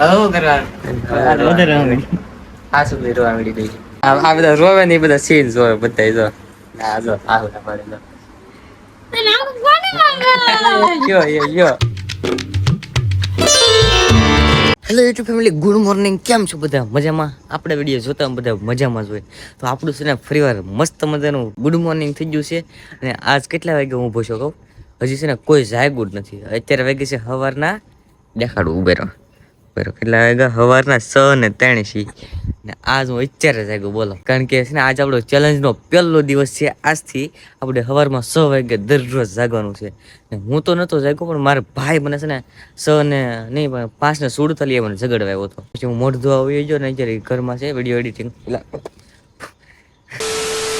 હવે કરવાનું આ શું બધું રોવા મળી ગઈ. આ આ બધા રોવે ને એ બધા સીન જોવે બધા જો. આ જો આ બધા પડે જો. Yo yo yo. Hello YouTube family good morning કેમ છો બધા? મજામાં? આપણે વીડિયો જોતા બધા મજામાં જ હોય. તો આપણું છે ને ફરીવાર મસ્ત મજાનું ગુડ મોર્નિંગ થઈ ગયું છે. અને આજ કેટલા વાગે હું ભૂસો કહું? હજી છે ને કોઈ જાગ્યું જ નથી. અત્યારે વાગે છે સવારના. દેખાડું ઉભે રહો એટલે આગળ સવારના છ ને ત્રણ ને આજ હું અત્યારે જાગ્યો બોલો કારણ કે છે ને આજ આપણો ચેલેન્જનો પહેલો દિવસ છે આજથી આપણે સવારમાં છ વાગે દરરોજ જાગવાનું છે. ને હું તો નહોતો જાગ્યો, પણ મારા ભાઈ મને છે ને છ ને નહીં, પણ પાંચ ને સુડતાલીએ મને ઝઘડવા આવ્યો હતો. પછી હું મોઢ આવી ગયો ને અત્યારે ઘરમાં છે વીડિયો એડિટિંગ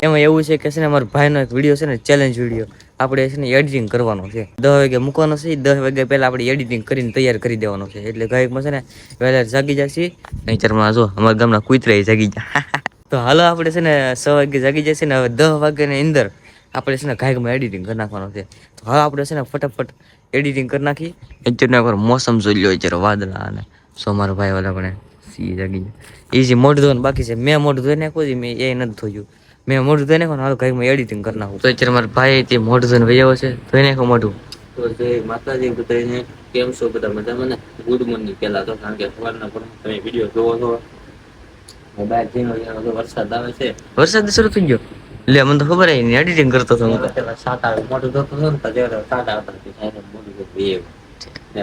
એમાં એવું છે કે છે ને મારા ભાઈનો એક વીડિયો છે ને ચેલેન્જ વીડિયો આપણે છે ને એડિટિંગ કરવાનો છે. દસ વાગે મૂકવાનો છે, દસ વાગે પહેલાં આપણે એડિટિંગ કરીને તૈયાર કરી દેવાનો છે. એટલે ગાયકમાં છે ને વહેલા જાગી જશે નહીતરમાં જો અમારા ગામના કુતરા જાગી જાય તો હાલો આપણે છે ને છ વાગે જાગી જશે ને હવે દસ વાગ્યાની અંદર આપણે છે ને ગાયકમાં એડિટિંગ કરી નાખવાનું છે. તો હવે આપણે છે ને ફટાફટ એડિટિંગ કરી નાખી. એકવાર મોસમ જોઈ લો અત્યારે વાદળા અને સોમાર ભાઈ વાળા પણ સી જાગી એ જે મોઢ ધોવાનું બાકી છે, મેં મોઢ ધોઈ નાખ્યું મેં એ નથી ધોયું. મેં મોઢું ધોઈ નાખ્યું ને હાલો ગાયકમાં એડિટિંગ કરી નાખું. તો અત્યારે મારા ભાઈ તે મોઢું ધોઈને વૈયાવો છે. ધોઈ નાખ્યું મોઢું. તો જય માતાજી બધાને કેમ છો બધા મજામાં ને? ગુડ મોર્નિંગ પહેલા તો કારણ કે સવારના પણ તમે વીડિયો જોવો છો. અહીંયા તો વરસાદ આવે છે. વરસાદ શરૂ થઈ ગયો. લે મને તો ખબર નહીં એડિટિંગ કરતો હતો હું સાત આવે મોટું ધોતો હતો ને તો સાત આવતા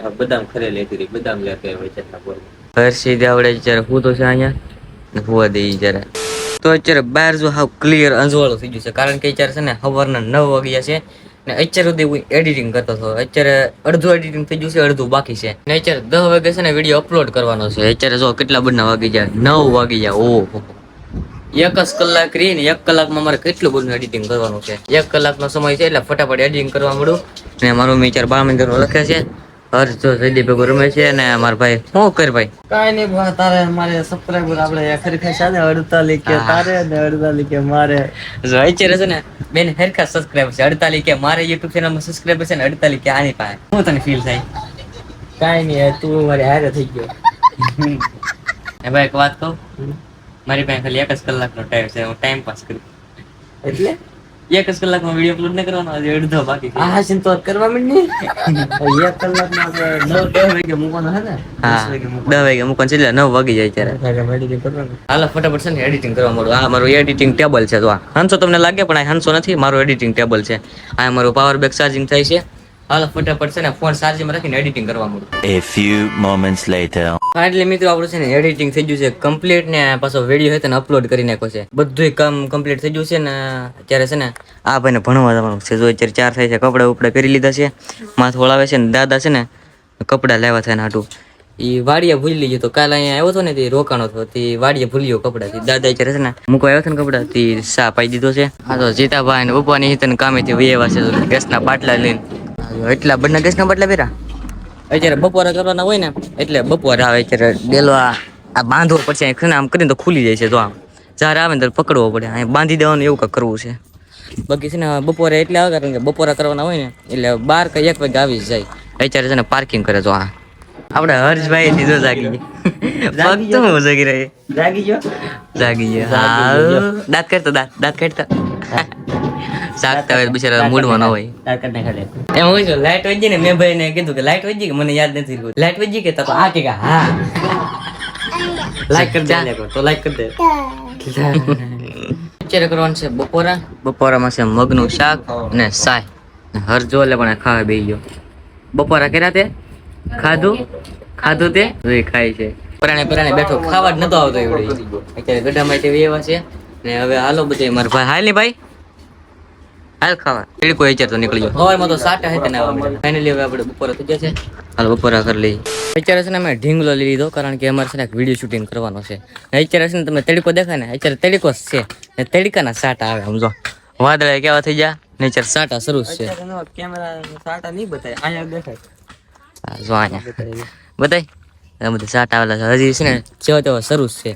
હવે બદામ ખરેલી હતી બદામ લે કે વૈચારના હર્ષિદ આવડે જ્યારે હું તો છે અહીંયા. હોવા હુવા દે જ્યારે. તો અત્યારે બહાર જો હાવ ક્લિયર અંજવાળો થઈ ગયું છે. કારણ કે અત્યારે છે ને સવારના નવ વાગ્યા છે ને અત્યારે સુધી હું એડિટિંગ કરતો હતો. અત્યારે અડધું એડિટિંગ થઈ ગયું છે, અડધું બાકી છે. ને અત્યારે દસ વાગે છે ને વીડિયો અપલોડ કરવાનો છે. અત્યારે જો કેટલા બધા વાગી જાય નવ વાગી જાય ઓહો એક જ કલાક રહી ને એક કલાકમાં મારે કેટલું બધું એડિટિંગ કરવાનું છે? એક કલાકનો સમય છે એટલે ફટાફટ એડિટિંગ કરવા મળું ને મારો વિચાર બાર મિનિટ લખે છે હર્ષ જો જયદીપ ભેગો રમે છે ને મારા ભાઈ શું કર ભાઈ? કાંઈ નહીં તારે મારે સબસ્ક્રાઈબર આપણે ખરેખર છે ને અડતાલી કે તારે ને અડતાલી કે મારે. જો અત્યારે છે ને બેન ખરેખર સબસ્ક્રાઇબર છે. અડતાલી કે મારે યુટ્યુબ ચેનલમાં સબસ્ક્રાઇબર છે ને અડતાલી કે આની પાસે. શું તને ફીલ થાય? કાઈ નહીં તું મારે હારે થઈ ગયો. એ ભાઈ એક વાત કહું? મારી પાસે ખાલી એક જ કલાકનો ટાઈમ છે હું ટાઈમ પાસ કરું. એટલે? એક જ કલાકમાં વીડિયો અપલોડ ન કરવાનો આજે અડધો બાકી છે. ચિંતા કરવા માંડી એક કલાકમાં નવ દસ વાગે મૂકવાનો હે ને? હા દસ વાગે દસ વાગે મૂકવાનું છે એટલે નવ વાગી જાય ત્યારે. હાલો ફટાફટ છે ને એડિટિંગ કરવા મળું આ મારું એડિટિંગ ટેબલ છે તો આ. હંસો તમને લાગે પણ આ હાંસો નથી મારું એડિટિંગ ટેબલ છે. આ મારું પાવર બેક ચાર્જિંગ થાય છે. હાલો ફટાફટ છે ને ફોન ચાર્જિંગમાં રાખીને એડિટિંગ કરવા મળું A few moments later. Finally મિત્રો આપણું છે ને એડિટિંગ થઈ ગયું છે કમ્પ્લીટ ને પાછો વીડિયો હોય ને અપલોડ કરી નાખ્યો છે. બધું કામ કમ્પ્લીટ થઈ ગયું છે ને અત્યારે છે ને આ ભાઈને ભણવા જવાનું છે. જો અત્યારે ચાર થાય છે કપડાં ઉપડા કરી લીધા છે. માથું વળાવે છે ને દાદા છે ને કપડાં લેવા થાય ને હાટું. એ વાડીએ ભૂલી લીધું તો કાલે અહીંયા આવ્યો હતો ને તે રોકાણો હતો તે વાડીએ ભૂલી ગયો કપડાં. દાદા અત્યારે છે ને મૂકો આવ્યો હતો ને કપડા તે સા પાઈ દીધો છે. આ તો જીતાભાઈ ને પપ્પાની તને કામેથી વૈયા છે ગેસના બાટલા લઈને. એટલા બંને ગેસના બદલા પહેરા અત્યારે બપોરે કરવાના હોય ને એટલે બપોરે આવે અત્યારે ડેલો આ બાંધવો પડશે અહીં આમ કરીને તો ખુલી જાય છે તો આમ. જ્યારે આવે ને ત્યારે પકડવો પડે અહીં બાંધી દેવાનું એવું કંઈક કરવું છે. બાકી છે ને બપોરે એટલે આવે કારણ કે બપોરા કરવાના હોય ને એટલે બાર કે એક વાગે આવી જ જાય. અત્યારે છે ને પાર્કિંગ કરે તો આ. આપણે હર્ષભાઈ સીધો જાગી ફક્ત હું જાગી રહી. જાગી ગયો? જાગી ગયો. દાંત કાઢતો દાંત દાંત કાઢતો. જાગતા હોય બિચારા મૂડમાં ન હોય. એમ હોય છે લાઈટ વહી ને મેં ભાઈ ને કીધું કે લાઈટ ગઈ કે મને યાદ નથી રહ્યું. લાઈટ ગઈ કે તો આ કે કે હા. લાઈક કરી દે તો લાઈક કરી દે. અત્યારે કરવાનું છે બપોરા. બપોરામાં છે મગનું શાક અને સાય. હરજો એટલે પણ ખાવા બે ગયો. બપોરા કર્યા તે? ખાધું? ખાધું તે? ખાય છે. પરાણે પરાણે બેઠો ખાવા જ નતો આવતો એવડે અત્યારે ગઢામાં એવા છે. ને હવે હાલો બધે મારા ભાઈ હાલ ને ભાઈ. હાલ ખાવા. કોઈ અત્યારે તો નીકળી ગયો. હવારમાં તો સાટા હે તને ફાઇનલી હવે આપણે બપોર થઈ જશે હાલ બપોરા કરી લઈ અત્યારે છે ને અમે ઢીંગલો લઈ લીધો કારણ કે અમારે છે ને એક વીડિયો શૂટિંગ કરવાનો છે. ને અત્યારે છે ને તમે તડકો દેખાય ને અત્યારે તડકો છે. ને તડકાના સાટા આવે સમજો વાદળા કેવા થઈ ગયા? નેચર સાટા શરૂ છે. કેમેરા સાટા નહીં બતાય અહીંયા દેખાય. જો અહીંયા. બતાય. બધા સાટા આવેલા છે. હજી છે ને જેવા તેવા શરૂ છે.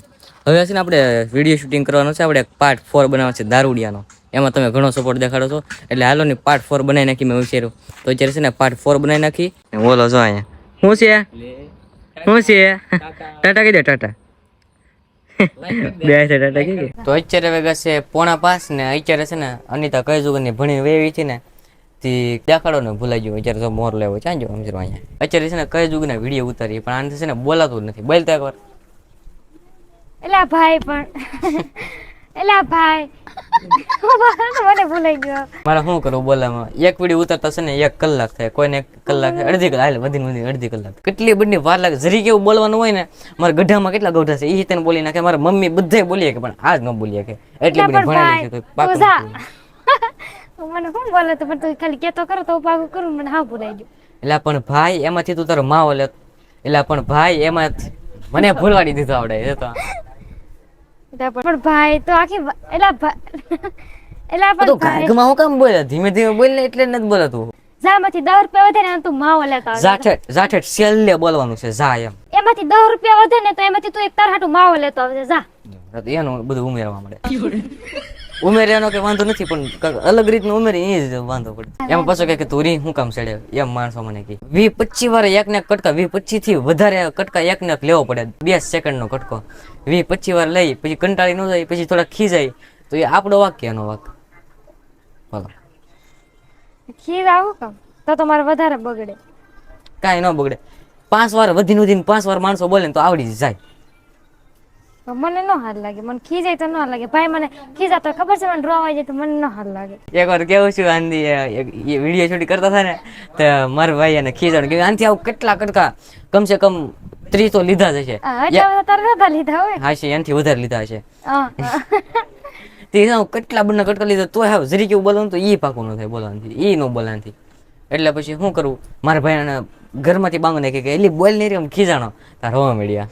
હવે છે ને આપણે વીડિયો શૂટિંગ કરવાનો છે. આપણે પાર્ટ ફોર બનાવવાનો છે દારૂડિયાનો. એમાં તમે ઘણો સપોર્ટ દેખાડો છો. એટલે હાલો ની પાર્ટ ફોર બનાવી નાખી મેં વિચાર્યું તો અત્યારે છે ને પાર્ટ ફોર બનાવી નાખી. બોલો છો અહીંયા. શું છે? શું છે? ટાટા. કહી દે ટાટા. બે છે ટાટા કહી દે. તો અત્યારે હવે છે પોણા પાસ ને અત્યારે છે ને અનિતા કઈ જુગની ભણી વેવી છે ને તે દેખાડો ને ભૂલાઈ ગયો. અત્યારે તો મોર લેવો ચાંજો સમજો અહીંયા. અત્યારે છે ને કઈ જુગના વીડિયો ઉતારી પણ આનાથી છે ને બોલાતું જ નથી. બોલતા એકવાર. એલા ભાઈ પણ. એલા ભાઈ. છું, મને ભૂલાઈ ગયો. મારે શું કરું બોલામાં? એક વીડિયો ઉતરતા છે ને એક કલાક થાય. કોઈને એક કલાક અડધી કલાક. હાલે વધીને વધીને અડધી કલાક કેટલી બધી વાર લાગે. જરી કેવું બોલવાનું હોય ને મારા ગઢામાં કેટલા ગઢા છે? એ તને બોલી નાખે. મારા મમ્મી બધે બોલીએ કે પણ આજ ન બોલીએ કે. એટલી બધી પણ છે મને શું બોલે તો? પણ તું ખાલી કેતો કરો તો પાકું કરું. મને હા ભૂલાઈ ગયું. એટલે પણ ભાઈ એમાંથી તું તારો માવો લે. એટલે પણ ભાઈ એમાં મને ભૂલવાડી દીધો આવડે એ તો. પણ ભાઈ તો આખી એલા એલા પણ ભાઈ ગાયકમાં હું કામ બોલે? ધીમે ધીમે બોલે ને એટલે નથી બોલાતું. જામાંથી દસ રૂપિયા વધે ને તું માવો લેતા આવજે. જાઠેઠ જાઠેઠ છેલ્લે બોલવાનું છે જા એમ. એમાંથી દસ રૂપિયા વધે ને તો એમાંથી તું એક તાર હાટું માવો લેતો આવજે જા. એનું બધું ઉમેરવા મળે. ઉમેર્યાનો કે વાંધો નથી પણ અલગ રીતનું ઉમેરી એ જ વાંધો પડે. એમાં પાછો કે તું રી શું કામ ચડે એમ માણસો મને કહે. વી પચીસ વાર એક ને કટકા વી પચીસથી વધારે કટકા એક ને લેવો પડે. બે સેકન્ડ નો કટકો. વી પચીસ વાર લઈ પછી કંટાળી ન જાય પછી થોડા ખીજાય તો એ આપણો વાક્ય એનો વાક? બોલો. ખીજ આવું કામ તો તમારે મારે વધારે બગડે. કાંઈ ન બગડે. પાંચ વાર વધીને વધીને પાંચ વાર માણસો બોલે તો આવડી જ જાય. મને ન હાર લાગે. મને ખીજાય તો ન હાલ લાગે. ભાઈ મને ખીજા તો ખબર છે મને રોવાઈ જાય તો મને ન હાર લાગે. એક વાર કેવું છું આંધી વીડિયો શૂટિંગ કરતા હતા ને તો મારા ભાઈ એને ખીજાણ કે આનથી આવું કેટલા કટકા કમસે કમ ત્રીસ તો લીધા જ હશે. નતા લીધા હોય. હા છે એનાથી વધારે લીધા હશે. હા. તે હું કેટલા બંને કટકા લીધા તો હવે જરી કેવું બોલવાનું તો એ પાકું ન થાય બોલવાથી ઈ ન બોલવાથી એટલે પછી શું કરવું મારા ભાઈ ઘરમાંથી બાંગો નાખી કે એટલી બોલ નહીં રે ખીજાણો. તાર હોવા મળ્યા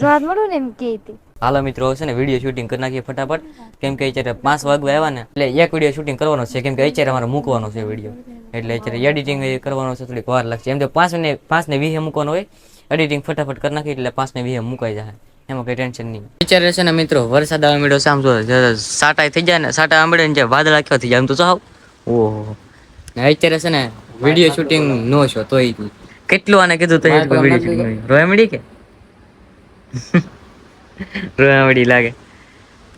રાત મળું ને એમ કે હતી હાલો મિત્રો છે ને વીડિયો શૂટિંગ કરી નાખીએ ફટાફટ. કેમ કે અત્યારે પાંચ વાગવા આવ્યા ને એટલે એક વીડિયો શૂટિંગ કરવાનો છે. કેમ કે અત્યારે અમારે મૂકવાનો છે વીડિયો એટલે અત્યારે એડિટિંગ કરવાનો છે થોડીક વાર લાગશે. એમ તો પાંચ ને પાંચ ને વીસે મૂકવાનો હોય. એડિટિંગ ફટાફટ કરી નાખી એટલે પાંચ ને વીસે મુકાઈ જાય. એમાં કઈ ટેન્શન નહીં. અત્યારે છે ને મિત્રો વરસાદ આવે મીડો સામ જો સાટા થઈ જાય ને સાટા આંબળે ને વાદળ વાદળા કેવા થઈ જાય એમ તો ચાવ ઓહો. ને અત્યારે છે ને વીડિયો શૂટિંગ નો છો તોય કેટલું આને કીધું તો વીડિયો મળી કે? રોયામડી લાગે.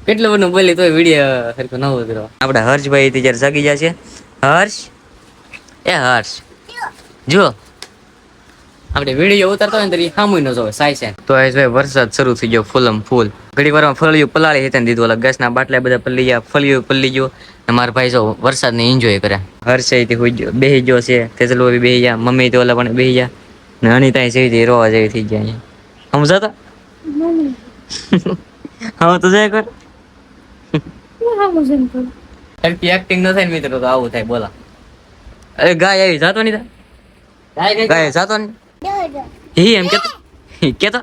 કેટલું બધું બોલી તોય વીડિયો હરખું ન ઉતરો. આપણે હર્ષભાઈ થી જ્યારે જાગી જાય હર્ષ? એ હર્ષ. જો. આપણે વીડિયો ઉતારતા હોય ને ત્યારે સામુ ન જોવે સાય છે તો ભાઈ વરસાદ શરૂ થઈ ગયો ફૂલમ ફૂલ. ઘડી વારમાં ફળિયું પલાળી હેતન દીધું ઓલા ગેસના બાટલા બધા પલ્લી ગયા ફળિયું પલ્લી ગયો. ને મારા ભાઈ જો વરસાદને એન્જોય કરે હર્ષથી હુઈ ગયો બેહી ગયો છે તેજલો બી બેહી ગયા મમ્મી તો ઓલા પણ બેહી ગયા. ને અનિતા જેવી રોવા જેવી થઈ ગયા સમજાતા? હા તો જાય કર હરકી એક્ટિંગ ન થાય ને મિત્રો તો આવું થાય બોલા. અરે ગાય આવી જાતો નહીં થાય ગાય જાતો નહીં. હી એમ કેતો. કેતો.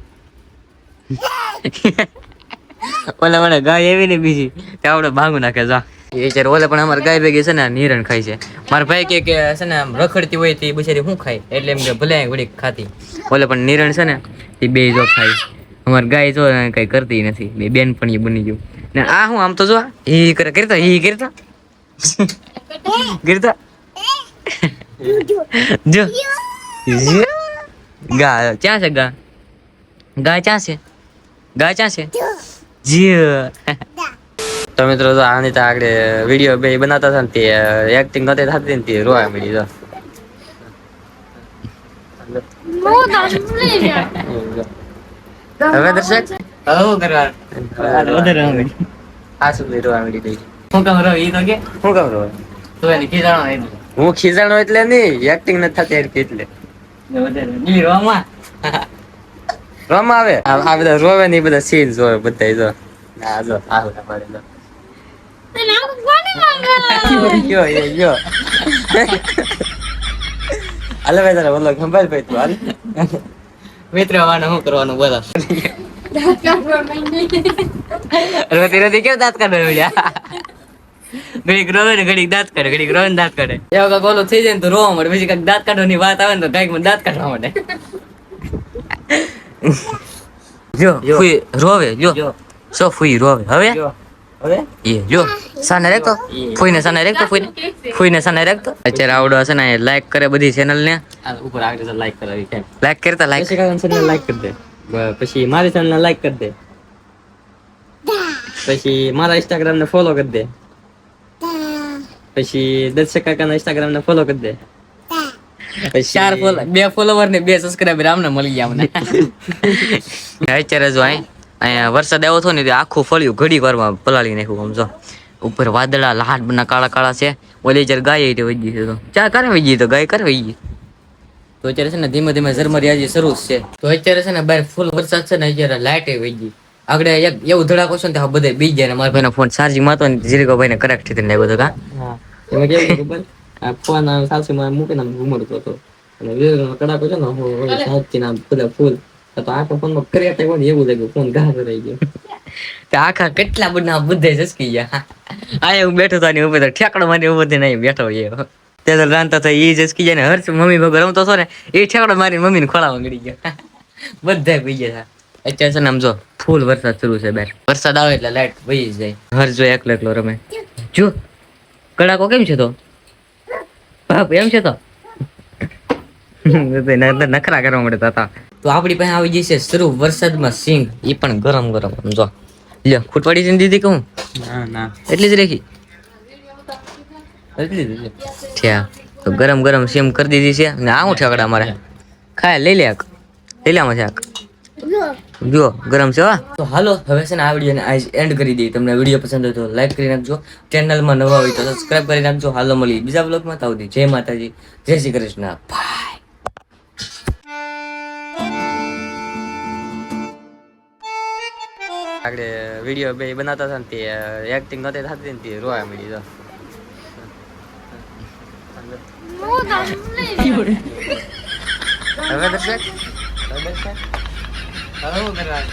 ઓલા મને ગાય એવી ને બીજી. તે આવડે ભાંગું નાખે જા. એ ચાર ઓલે પણ અમારે ગાય ભેગી છે ને નિરણ ખાય છે. મારા ભાઈ કે કે છે ને આમ રખડતી હોય તે બિચારી શું ખાય? એટલે એમ કે ભલે વળી ખાતી. ઓલે પણ નિરણ છે ને એ બે જો ખાય. અમારી ગાય જો કઈ કરતી નથી. બે બેન પણ એ બની ગયું. ને આ હું આમ તો જો હી કરે કરતા હી કરતા કરતા જો. ગા, ક્યાં છે ગા? ગા ક્યાં છે? ગા ક્યાં છે? જી. તો મિત્રો તો આની તો આગળ વીડિયો બે બનાવતા હતા ને તે એક્ટિંગ નહોતી થતી ને તે રોવા મળી તો હવે દર્શક? હવે કરવા? વધારે મળી આ સુધી રોવા મળી ગઈ. શું કામ રો ઈ તો કે? શું કામ રો તો એની ખીજાણો એટલે હું ખીજાણો એટલે નહીં એક્ટિંગ નથી થતી એટલે. વધારે. નીલી રોમાં રોમાં આવે? આ બધા રોવે ને બધા સીન જોવે બધા જો. આ જો. આ બધા પડે જો યો યો યો હાલે ભાઈ તારા બોલો ખંભાઈ ભાઈ તું હાલ. મિત્ર વાને શું કરવાનું બોલો? રોતી રોતી કેમ દાંત કાઢો એવડ્યા ઘડીક રોવે ને ઘડીક દાંત કાઢે ઘડીક રોવે ને દાંત કાઢે. એવો કાંઈક ઓલો થઈ જાય ને તો રોવા મળે પછી કાંઈક દાંત કાઢવાની વાત આવે ને તો કાંઈક મને દાંત કાઢવા મળે જો ફુઈ રોવે જો. સો ફુઈ રોવે. હવે? એ જો. સાને રાખતો. ફૂઈને સાને રાખતો ફૂઈને ફૂઈને સાને રાખતો. અત્યારે આવડો હશે ને લાઈક કરે બધી ચેનલ ને. ઉપર આગળ લાઈક કરાવી કેમ? લાઈક કરતા લાઈક પછી ચેનલ લાઈક કરી દે. પછી મારી ચેનલ લાઈક કરી દે. પછી મારા ઇન્સ્ટાગ્રામ ને ફોલો કરી દે. પછી દર્શક કાકા ના ઇન્સ્ટાગ્રામ ને ફોલો કરી દે. પછી ચાર ફોલો બે ફોલોવર ને બે સબસ્ક્રાઇબર આમને મળી ગયા અમને. અત્યારે જો અહીં અહીંયા વરસાદ આવ્યો હતો ને તે આખું ફળ્યું ઘડી વારમાં પલાળી નાખ્યું સમજો ઉપર વાદળા લાટ બના કાળા કાળા છે. ઓલી જયારે ગાય એટલે વહી ગઈ તો. ચા કરે વહી ગઈ તો, ગાય કરે વહી ગઈ. તો અત્યારે છે ને ધીમે ધીમે ઝરમરિયાજી શરૂ છે. તો અત્યારે છે ને બહાર ફૂલ વરસાદ છે ને અત્યારે લાઇટ વહી ગઈ. આગળ એક, એવું ધડાકો છે ને ત્યાં બધા બીજ જાય મારા ભાઈનો ફોન. ચાર્જિંગમાં હતો ને જીરીકો ભાઈને કરેક્ટ થઈ ને હતો કા એમાં ફોન સાસુ માં મૂકીને ઘૂમડતો હતો. અને વીજળીનો કડાકો છે ને સાચી આમ બધા ફૂલ આખો ફોનમાં આખા કેટલા બધા બેઠો રાંધતા એ જસકી જાય મમ્મી ભગર બધા અત્યારે છે ને આમ જો, ફૂલ વરસાદ શરૂ છે બેર વરસાદ આવે એટલે લાઈટ વહી જાય. હર્ષ જો એકલો એકલો રમે. જો, કડાકો કેમ છે તો? બાપ, એમ છે તો? નખરા કરવા મળે હતા. તો આપણી પાસે આવી જશે શરૂ વરસાદમાં સિંગ. એ પણ ગરમ ગરમ સમજો લ્યો ખૂટવાડી છે ને દીદી કહું? ના ના. એટલી જ રેખી? એટલી જ તો ગરમ ગરમ સિમ કરી દીધી છે. ને આવું ઠેકડા મારે ખાય લઈ લે લઈ લે મજાક જો ગરમ છે તો હાલો હવે છે ને આ વિડીયોને આજ એન્ડ કરી દઈએ. તમને વીડિયો પસંદ હોય તો લાઈક કરી નાખજો. ચેનલમાં નવા હોય તો સબસ્ક્રાઈબ કરી નાખજો. હાલો મળી બીજા બ્લોગમાં તાવ જય માતાજી. જય શ્રી કૃષ્ણ. આગળ વીડિયો બે બનાવતા હતા ને તે એક્ટિંગ નહોતી થતી ને તે રોવા મળી તો હવે દર્શક? હવે દર્શક? હવે હું કરવા?